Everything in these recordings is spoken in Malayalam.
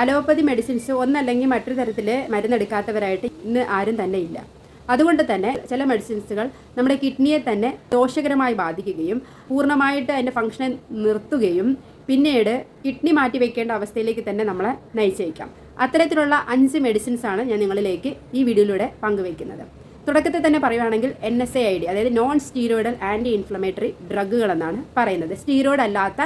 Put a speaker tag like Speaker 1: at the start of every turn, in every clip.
Speaker 1: അലോപ്പതി മെഡിസിൻസ് ഒന്നല്ലെങ്കിൽ മറ്റൊരു തരത്തിൽ മരുന്നെടുക്കാത്തവരായിട്ട് ഇന്ന് ആരും തന്നെ ഇല്ല. അതുകൊണ്ട് തന്നെ ചില മെഡിസിൻസുകൾ നമ്മുടെ കിഡ്നിയെ തന്നെ ദോഷകരമായി ബാധിക്കുകയും പൂർണമായിട്ട് അതിന്റെ ഫംഗ്ഷനെ നിർത്തുകയും പിന്നീട് കിഡ്നി മാറ്റി വെക്കേണ്ട അവസ്ഥയിലേക്ക് തന്നെ നമ്മളെ നയിച്ചേക്കാം അത്തരത്തിലുള്ള അഞ്ച് മെഡിസിൻസ് ആണ് ഞാൻ നിങ്ങളിലേക്ക് ഈ വീഡിയോയിലൂടെ പങ്കുവയ്ക്കുന്നത്. തുടക്കത്തിൽ തന്നെ പറയുകയാണെങ്കിൽ N S A I D അതായത് നോൺ സ്റ്റീറോയിഡൽ ആന്റി ഇൻഫ്ലമേറ്ററി ഡ്രഗുകൾ എന്നാണ് പറയുന്നത്. സ്റ്റീറോയിഡ് അല്ലാത്ത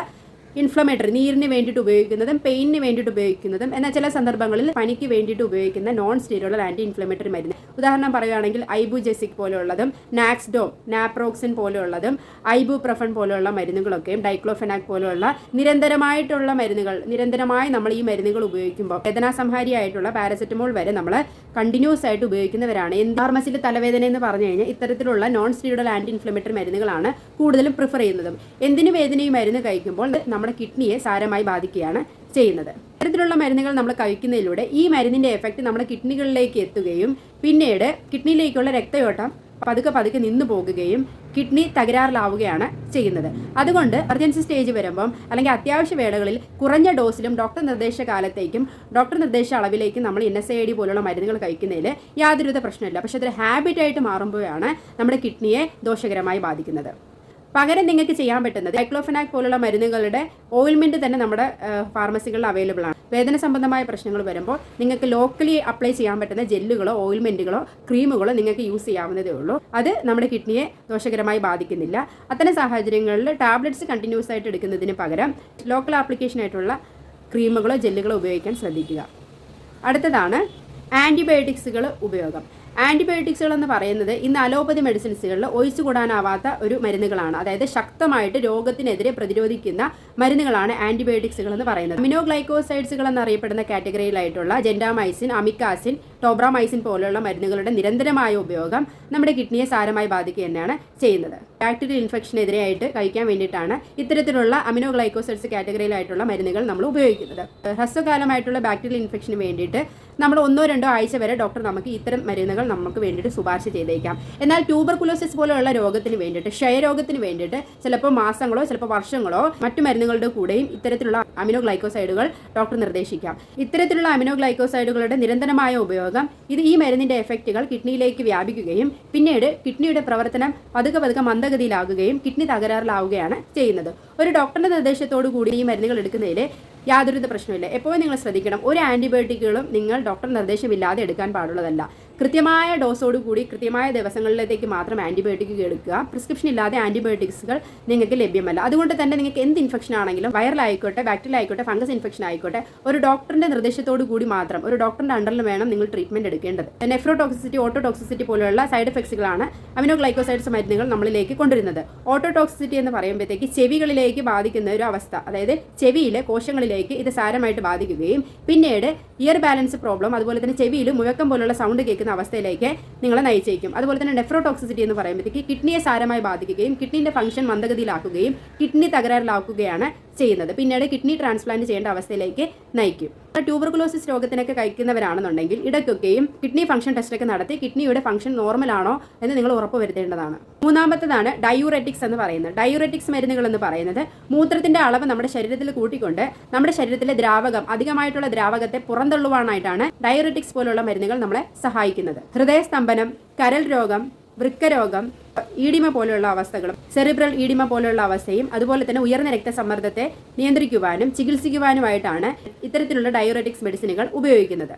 Speaker 1: ഇൻഫ്ലമേറ്ററി നീരിന് വേണ്ടിയിട്ട് ഉപയോഗിക്കുന്നതും പെയിനിന് വേണ്ടിയിട്ട് ഉപയോഗിക്കുന്നതും എന്നാൽ ചില സന്ദർഭങ്ങളിൽ പനിക്ക് വേണ്ടിയിട്ട് ഉപയോഗിക്കുന്ന നോൺ സ്റ്റീറോയിഡൽ ആന്റി ഇൻഫ്ലമേറ്ററി മരുന്ന്. ഉദാഹരണം പറയുകയാണെങ്കിൽ ഐബുജെസിക് പോലെയുള്ളതും നാക്സ്ഡോം നാപ്രോക്സിൻ പോലെയുള്ളതും ഐബുപ്രഫൺ പോലെയുള്ള മരുന്നുകളൊക്കെയും ഡൈക്ലോഫെനാക് പോലെയുള്ള നിരന്തരമായിട്ടുള്ള മരുന്നുകൾ നിരന്തരമായി നമ്മൾ ഈ മരുന്നുകൾ ഉപയോഗിക്കുമ്പോൾ വേദനാസംഹാരിയായിട്ടുള്ള പാരസെറ്റമോൾ വരെ നമ്മൾ കണ്ടിന്യൂസ് ആയിട്ട് ഉപയോഗിക്കുന്നവരാണ്. ഫാർമസിയിൽ തലവേദന എന്ന് പറഞ്ഞു കഴിഞ്ഞാൽ ഇത്തരത്തിലുള്ള നോൺ സ്റ്റീറോയിഡൽ ആന്റി ഇൻഫ്ലമേറ്ററി മരുന്നുകളാണ് കൂടുതലും പ്രിഫർ ചെയ്യുന്നതും. എന്തിനു വേദന ഈ മരുന്ന് കഴിക്കുമ്പോൾ നമ്മുടെ കിഡ്നിയെ സാരമായി ബാധിക്കുകയാണ് ചെയ്യുന്നത്. ഇത്തരത്തിലുള്ള മരുന്നുകൾ നമ്മൾ കഴിക്കുന്നതിലൂടെ ഈ മരുന്നിന്റെ എഫക്റ്റ് നമ്മുടെ കിഡ്നികളിലേക്ക് എത്തുകയും പിന്നീട് കിഡ്നിയിലേക്കുള്ള രക്തയോട്ടം പതുക്കെ പതുക്കെ നിന്നു പോകുകയും കിഡ്നി തകരാറിലാവുകയാണ് ചെയ്യുന്നത്. അതുകൊണ്ട് എമർജൻസി സ്റ്റേജ് വരുമ്പം അല്ലെങ്കിൽ അത്യാവശ്യ വേളകളിൽ കുറഞ്ഞ ഡോസിലും ഡോക്ടർ നിർദ്ദേശ കാലത്തേക്കും ഡോക്ടർ നിർദ്ദേശ അളവിലേക്കും നമ്മൾ എൻ എസ് ഐ ഡി പോലുള്ള മരുന്നുകൾ കഴിക്കുന്നതിൽ യാതൊരുവിധ പ്രശ്നമില്ല പക്ഷേ അതൊരു ഹാബിറ്റായിട്ട് മാറുമ്പോഴാണ് നമ്മുടെ കിഡ്നിയെ ദോഷകരമായി ബാധിക്കുന്നത്. പകരം നിങ്ങൾക്ക് ചെയ്യാൻ പറ്റുന്നത് ഡൈക്ലോഫെനാക് പോലുള്ള മരുന്നുകളുടെ ഓയിൽമെന്റ് തന്നെ നമ്മുടെ ഫാർമസികളിൽ അവൈലബിൾ ആണ്. വേദന സംബന്ധമായ പ്രശ്നങ്ങൾ വരുമ്പോൾ നിങ്ങൾക്ക് ലോക്കലി അപ്ലൈ ചെയ്യാൻ പറ്റുന്ന ജെല്ലുകളോ ഓയിൽമെന്റുകളോ ക്രീമുകളോ നിങ്ങൾക്ക് യൂസ് ചെയ്യാവുന്നതേ ഉള്ളൂ. അത് നമ്മുടെ കിഡ്നിയെ ദോഷകരമായി ബാധിക്കുന്നില്ല. അത്തരം സാഹചര്യങ്ങളിൽ ടാബ്ലറ്റ്സ് കണ്ടിന്യൂസ് ആയിട്ട് എടുക്കുന്നതിന് പകരം ലോക്കൽ ആപ്ലിക്കേഷൻ ആയിട്ടുള്ള ക്രീമുകളോ ജെല്ലുകളോ ഉപയോഗിക്കാൻ ശ്രദ്ധിക്കുക. അടുത്തതാണ് ആന്റിബയോട്ടിക്സുകൾ ഉപയോഗം. ആന്റിബയോട്ടിക്സുകൾ എന്ന് പറയുന്നത് ഇന്ന് അലോപ്പതി മെഡിസിൻസുകളിൽ ഒഴിച്ചുകൂടാനാവാത്ത ഒരു മരുന്നുകളാണ്. അതായത് ശക്തമായിട്ട് രോഗത്തിനെതിരെ പ്രതിരോധിക്കുന്ന മരുന്നുകളാണ് ആന്റിബയോട്ടിക്സുകൾ എന്ന് പറയുന്നത്. മിനോഗ്ലൈക്കോസൈഡ്സുകൾ എന്നറിയപ്പെടുന്ന കാറ്റഗറിയിലായിട്ടുള്ള ജെൻഡാമൈസിൻ അമിക്കാസിൻ ടോബ്രാമൈസിൻ പോലുള്ള മരുന്നുകളുടെ നിരന്തരമായ ഉപയോഗം നമ്മുടെ കിഡ്നിയെ സാരമായി ബാധിക്കുക തന്നെയാണ് ചെയ്യുന്നത്. ബാക്ടീരിയൽ ഇൻഫെക്ഷനെതിരെയായിട്ട് കഴിക്കാൻ വേണ്ടിയിട്ടാണ് ഇത്തരത്തിലുള്ള അമിനോഗ്ലൈക്കോസൈഡ്സ് കാറ്റഗറിയിലായിട്ടുള്ള മരുന്നുകൾ നമ്മൾ ഉപയോഗിക്കുന്നത്. ഹ്രസ്വകാലമായിട്ടുള്ള ബാക്ടീരിയൽ ഇൻഫെക്ഷന് വേണ്ടിയിട്ട് നമ്മൾ ഒന്നോ രണ്ടോ ആഴ്ച വരെ ഡോക്ടർ നമുക്ക് ഇത്തരം മരുന്നുകൾ നമുക്ക് വേണ്ടിയിട്ട് ശുപാർശ ചെയ്തേക്കാം. എന്നാൽ ട്യൂബർകുലോസിസ് പോലെയുള്ള രോഗത്തിന് വേണ്ടിയിട്ട് ക്ഷയരോഗത്തിന് വേണ്ടിയിട്ട് ചിലപ്പോൾ മാസങ്ങളോ ചിലപ്പോൾ വർഷങ്ങളോ മറ്റു മരുന്നുകളുടെ കൂടെയും ഇത്തരത്തിലുള്ള അമിനോ ഗ്ലൈക്കോസൈഡുകൾ ഡോക്ടർ നിർദ്ദേശിക്കാം. ഇത്തരത്തിലുള്ള അമിനോ ഗ്ലൈക്കോസൈഡുകളുടെ നിരന്തരമായ ഉപയോഗം ഇത് ഈ മരുന്നിന്റെ എഫക്റ്റുകൾ കിഡ്നിയിലേക്ക് വ്യാപിക്കുകയും പിന്നീട് കിഡ്നിയുടെ പ്രവർത്തനം പതുക്കെ പതുക്കെ മന്ദഗതിയിലാകുകയും കിഡ്നി തകരാറിലാവുകയാണ് ചെയ്യുന്നത്. ഒരു ഡോക്ടറുടെ നിർദ്ദേശത്തോടു കൂടി ഈ മരുന്നുകൾ എടുക്കുന്നതിൽ യാതൊരുവിധ പ്രശ്നമില്ല എപ്പോഴും നിങ്ങൾ ശ്രദ്ധിക്കണം. ഒരു ആന്റിബയോട്ടിക്കുകളും നിങ്ങൾ ഡോക്ടർ നിർദ്ദേശമില്ലാതെ എടുക്കാൻ പാടുള്ളതല്ല. കൃത്യമായ ഡോസോട് കൂടി കൃത്യമായ ദിവസങ്ങളിലേക്ക് മാത്രം ആന്റിബയോട്ടിക് എടുക്കുക. പ്രിസ്ക്രിപ്ഷൻ ഇല്ലാതെ ആന്റിബയോട്ടിക്സുകൾ നിങ്ങൾക്ക് ലഭ്യമല്ല. അതുകൊണ്ട് തന്നെ നിങ്ങൾക്ക് എന്ത് ഇൻഫെക്ഷൻ ആണെങ്കിലും വൈറൽ ആയിക്കോട്ടെ ബാക്ടീരിയ ആയിക്കോട്ടെ ഫംഗസ് ഇൻഫെക്ഷൻ ആയിക്കോട്ടെ ഒരു ഡോക്ടറിന്റെ നിർദ്ദേശത്തോടു കൂടി മാത്രം ഒരു ഡോക്ടറിന്റെ അണ്ടറിൽ വേണം നിങ്ങൾ ട്രീറ്റ്മെന്റ് എടുക്കേണ്ടത്. നെഫ്രോടോക്സിസിറ്റി ഓട്ടോടോക്സിസിറ്റി പോലെയുള്ള സൈഡ് എഫക്ട്സുകളാണ് അമിനോ ഗ്ലൈക്കോസൈഡ്സ് മരുന്നുകൾ നമ്മളിലേക്ക് കൊണ്ടുവരുന്നത്. ഓട്ടോടോക്സിസിറ്റി എന്ന് പറയുമ്പോഴത്തേക്ക് ചെവികളിലേക്ക് ബാധിക്കുന്ന ഒരു അവസ്ഥ അതായത് ചെവിയിലെ കോശങ്ങളിലേക്ക് ഇത് സാരമായിട്ട് ബാധിക്കുകയും പിന്നീട് ഇയർ ബാലൻസ് പ്രോബ്ലം അതുപോലെ തന്നെ ചെവിയിൽ മുഴക്കം പോലുള്ള സൗണ്ട് കേൾക്കുന്ന അവസ്ഥയിലേക്ക് നിങ്ങളെ നയിച്ചേക്കും. അതുപോലെ തന്നെ നെഫ്രോടോക്സിസിറ്റി എന്ന് പറയുമ്പോഴത്തേക്ക് കിഡ്നിയെ സാരമായി ബാധിക്കുകയും കിഡ്നിന്റെ ഫംഗ്ഷൻ മന്ദഗതിയിലാക്കുകയും കിഡ്നി തകരാറിലാക്കുകയാണ് ചെയ്യുന്നത്. പിന്നീട് കിഡ്നി ട്രാൻസ്പ്ലാന്റ് ചെയ്യേണ്ട അവസ്ഥയിലേക്ക് നയിക്കും. ട്യൂബർകുലോസിസ് രോഗത്തിനൊക്കെ കഴിക്കുന്നവരാണെന്നുണ്ടെങ്കിൽ ഇടയ്ക്കൊക്കെയും കിഡ്നി ഫംഗ്ഷൻ ടെസ്റ്റൊക്കെ നടത്തി കിഡ്നിയുടെ ഫംഗ്ഷൻ ആണോ എന്ന് നിങ്ങൾ ഉറപ്പുവരുത്തേണ്ടതാണ് മൂന്നാമത്തതാണ് ഡയൂറെറ്റിക്സ് എന്ന് പറയുന്നത്. ഡയൂറെറ്റിക്സ് മരുന്നുകൾ എന്ന് പറയുന്നത് മൂത്രത്തിന്റെ അളവ് നമ്മുടെ ശരീരത്തിൽ കൂട്ടിക്കൊണ്ട് നമ്മുടെ ശരീരത്തിലെ ദ്രാവകം അധികമായിട്ടുള്ള ദ്രാവകത്തെ പുറന്തള്ളുവാനായിട്ടാണ് ഡയൂറെറ്റിക്സ് പോലുള്ള മരുന്നുകൾ നമ്മളെ സഹായിക്കുന്നത്. ഹൃദയസ്തംഭനം കരൽ രോഗം വൃക്കരോഗം ഈഡിമ പോലെയുള്ള അവസ്ഥകളും സെറിബ്രൽ ഈഡിമ പോലെയുള്ള അവസ്ഥയും അതുപോലെ തന്നെ ഉയർന്ന രക്തസമ്മർദ്ദത്തെ നിയന്ത്രിക്കുവാനും ചികിത്സിക്കുവാനുമായിട്ടാണ് ഇത്തരത്തിലുള്ള ഡയോററ്റിക്സ് മെഡിസിനുകൾ ഉപയോഗിക്കുന്നത്.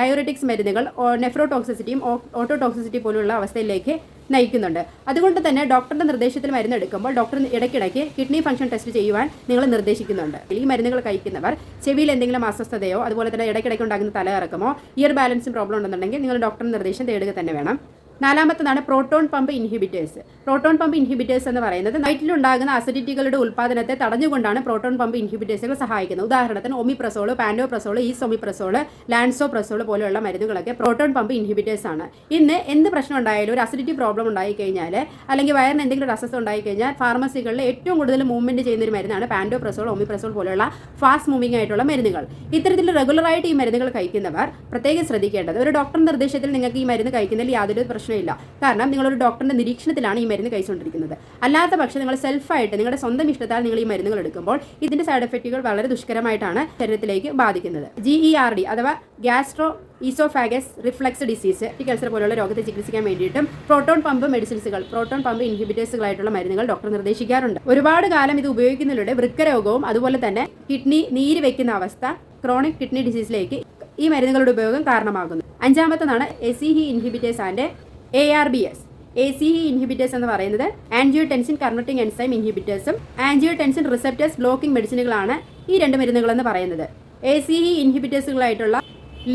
Speaker 1: ഡയോററ്റിക്സ് മരുന്നുകൾ നെഫ്രോടോക്സിസിറ്റിയും ഓട്ടോടോക്സിസിറ്റി പോലുള്ള അവസ്ഥയിലേക്ക് നയിക്കുന്നുണ്ട്. അതുകൊണ്ട് തന്നെ ഡോക്ടറുടെ നിർദ്ദേശത്തിൽ മരുന്ന് എടുക്കുമ്പോൾ ഡോക്ടർ ഇടയ്ക്കിടയ്ക്ക് കിഡ്നി ഫംഗ്ഷൻ ടെസ്റ്റ് ചെയ്യുവാൻ നിങ്ങൾ നിർദ്ദേശിക്കുന്നുണ്ട്. ഈ മരുന്നുകൾ കഴിക്കുന്നവർ ചെവിയിൽ എന്തെങ്കിലും അസ്വസ്ഥതയോ അതുപോലെ തന്നെ ഇടയ്ക്കിടയ്ക്ക് ഉണ്ടാകുന്ന തലകറക്കമോ ഇയർ ബാലൻസും പ്രോബ്ലം ഉണ്ടെന്നുണ്ടെങ്കിൽ നിങ്ങൾ ഡോക്ടറുടെ നിർദ്ദേശം തേടുക തന്നെ വേണം. നാലാമത്തതാണ് proton pump inhibitors. Proton pump inhibitors എന്ന് പറയുന്നത് നൈറ്റിലുണ്ടാകുന്ന അസിഡിറ്റികളുടെ ഉൽപ്പാദനത്തെ തടഞ്ഞുകൊണ്ടാണ് പ്രോട്ടോൺ പമ്പ് ഇൻഹിബിറ്റേഴ്സുകൾ സഹായിക്കുന്നത്. ഉദാഹരണത്തിന് omeprazole pantoprazole esomeprazole lansoprazole പോലെയുള്ള മരുന്നുകളൊക്കെ പ്രോട്ടോൺ പമ്പ് ഇൻഹിബിറ്റേഴ്സ് ആണ്. ഇന്ന് എന്ത് പ്രശ്നം ഉണ്ടായാലും ഒരു അസിഡിറ്റി പ്രോബ്ലം ഉണ്ടായി കഴിഞ്ഞാൽ അല്ലെങ്കിൽ വയറിന് എന്തെങ്കിലും ഒരു ഉണ്ടായി കഴിഞ്ഞാൽ ഫാർമസികളിൽ ഏറ്റവും കൂടുതൽ മൂവ്മെന്റ് ചെയ്യുന്ന ഒരു മരുന്നാണ് പാൻഡോപ്രസോൾ ഒമിപ്രസോൾ പോലെയുള്ള ഫാസ്റ്റ് മൂവിംഗ് ആയിട്ടുള്ള മരുന്നുകൾ. ഇത്തരത്തിൽ റെഗുലറായിട്ട് ഈ മരുന്നുകൾ കഴിക്കുന്നവർ പ്രത്യേകം ശ്രദ്ധിക്കേണ്ടത് ഒരു ഡോക്ടർ നിർദ്ദേശത്തിൽ നിങ്ങൾക്ക് ഈ മരുന്ന് കഴിക്കുന്നതിൽ യാതൊരു പ്രശ്നവും പ്രശ്നമില്ല കാരണം നിങ്ങൾ ഒരു ഡോക്ടറിന്റെ നിരീക്ഷണത്തിലാണ് ഈ മരുന്ന് കഴിച്ചുകൊണ്ടിരിക്കുന്നത്. അല്ലാത്ത പക്ഷം നിങ്ങൾ സെൽഫായിട്ട് നിങ്ങളുടെ സ്വന്തം ഇഷ്ടത്താൽ നിങ്ങൾ ഈ മരുന്നുകൾ എടുക്കുമ്പോൾ ഇതിന്റെ സൈഡ് എഫക്റ്റുകൾ വളരെ ദുഷ്കരമായിട്ടാണ് ശരീരത്തിലേക്ക് ബാധിക്കുന്നത്. ജി ഇ ആർ ഡി അഥവാ gastro oesophagus reflux disease cancer പോലുള്ള രോഗത്തെ ചികിത്സിക്കാൻ വേണ്ടിയിട്ടും പ്രോട്ടോൺ പമ്പ് മെഡിസിൻസുകൾ പ്രോട്ടോൺ പമ്പ് ഇൻഹിബിറ്റേഴ്സുകളായിട്ടുള്ള മരുന്നുകൾ ഡോക്ടർ നിർദ്ദേശിക്കാറുണ്ട്. ഒരുപാട് കാലം ഇത് ഉപയോഗിക്കുന്നതിലൂടെ വൃക്കരോഗവും അതുപോലെ തന്നെ കിഡ്നി നീര് വെക്കുന്ന അവസ്ഥ ക്രോണിക് കിഡ്നി ഡിസീസിലേക്ക് ഈ മരുന്നുകളുടെ ഉപയോഗം കാരണമാകുന്നു. അഞ്ചാമത്തതാണ് എസിഹി inhibitors and A R B S A C E inhibitors എന്ന് പറയുന്നത് ആൻജിയോടെൻസിൻ കൺവെർട്ടിംഗ് എൻസൈം ഇൻഹിബിറ്റേഴ്സും ആൻജിയോടെൻസിൻ റിസപ്റ്റേഴ്സ് ബ്ലോക്കിംഗ് മെഡിസിനുകളാണ് ഈ രണ്ട് മരുന്നുകളെന്ന് പറയുന്നത്. എ സി ഇ ഇൻഹിബിറ്റേഴ്സുകളായിട്ടുള്ള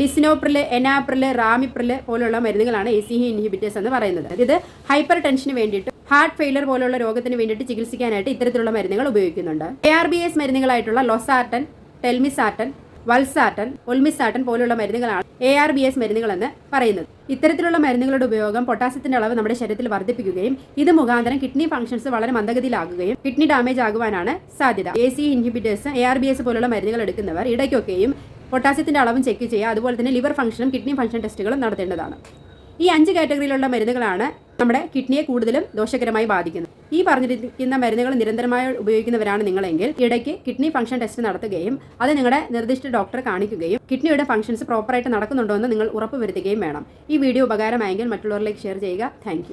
Speaker 1: ലിസിനോപ്രിൽ എനാപ്രിൽ റാമിപ്രിൽ പോലുള്ള മരുന്നുകളാണ് എ സി ഇ ഇൻഹിബിറ്റേഴ്സ് എന്ന് പറയുന്നത്. ഇത് ഹൈപ്പർ ടെൻഷന് വേണ്ടിയിട്ട് ഹാർട്ട് ഫെയിലർ പോലുള്ള രോഗത്തിന് വേണ്ടിയിട്ട് ചികിത്സിക്കാനായിട്ട് ഇത്തരത്തിലുള്ള മരുന്നുകൾ ഉപയോഗിക്കുന്നുണ്ട്. എ ആർ ബി എസ് മരുന്നുകളായിട്ടുള്ള ലൊസാർട്ടൻ ടെൽമിസാർട്ടൻ വൽസാർട്ടൻ ഒൽമിസാട്ടൻ പോലുള്ള മരുന്നുകളാണ് എ ആർ ബി എസ് മരുന്നുകളെന്ന് പറയുന്നത്. ഇത്തരത്തിലുള്ള മരുന്നുകളുടെ ഉപയോഗം പൊട്ടാസ്യത്തിന്റെ അളവ് നമ്മുടെ ശരീരത്തിൽ വർദ്ധിപ്പിക്കുകയും ഇത് മുഖാന്തരം കിഡ്നി ഫംഗ്ഷൻസ് വളരെ മന്ദഗതിയിലാകുകയും കിഡ്നി ഡാമേജ് ആകുവാനാണ് സാധ്യത. A C inhibitors A R B S പോലുള്ള മരുന്നുകൾ എടുക്കുന്നവർ ഇടയ്ക്കൊക്കെയും പൊട്ടാസ്യത്തിന്റെ അളവും ചെക്ക് ചെയ്യുക അതുപോലെ തന്നെ ലിവർ ഫംഗ്ഷനും കിഡ്നി ഫംഗ്ഷൻ ടെസ്റ്റുകളും നടത്തേണ്ടതാണ്. ഈ അഞ്ച് കാറ്റഗറിയിലുള്ള മരുന്നുകളാണ് നമ്മുടെ കിഡ്നിയെ കൂടുതലും ദോഷകരമായി ബാധിക്കുന്നു. ഈ പറഞ്ഞിരിക്കുന്ന മരുന്നുകൾ നിരന്തരമായി ഉപയോഗിക്കുന്നവരാണ് നിങ്ങളെങ്കിൽ ഇടയ്ക്ക് കിഡ്നി ഫംഗ്ഷൻ ടെസ്റ്റ് നടത്തുകയും അത് നിങ്ങളുടെ നിർദ്ദിഷ്ട ഡോക്ടറെ കാണിക്കുകയും കിഡ്നിയുടെ ഫംഗ്ഷൻസ് പ്രോപ്പറായിട്ട് നടക്കുന്നുണ്ടോ എന്ന് നിങ്ങൾ ഉറപ്പുവരുത്തുകയും വേണം. ഈ വീഡിയോ ഉപകാരമായെങ്കിൽ മറ്റുള്ളവരിലേക്ക് ഷെയർ ചെയ്യുക. താങ്ക്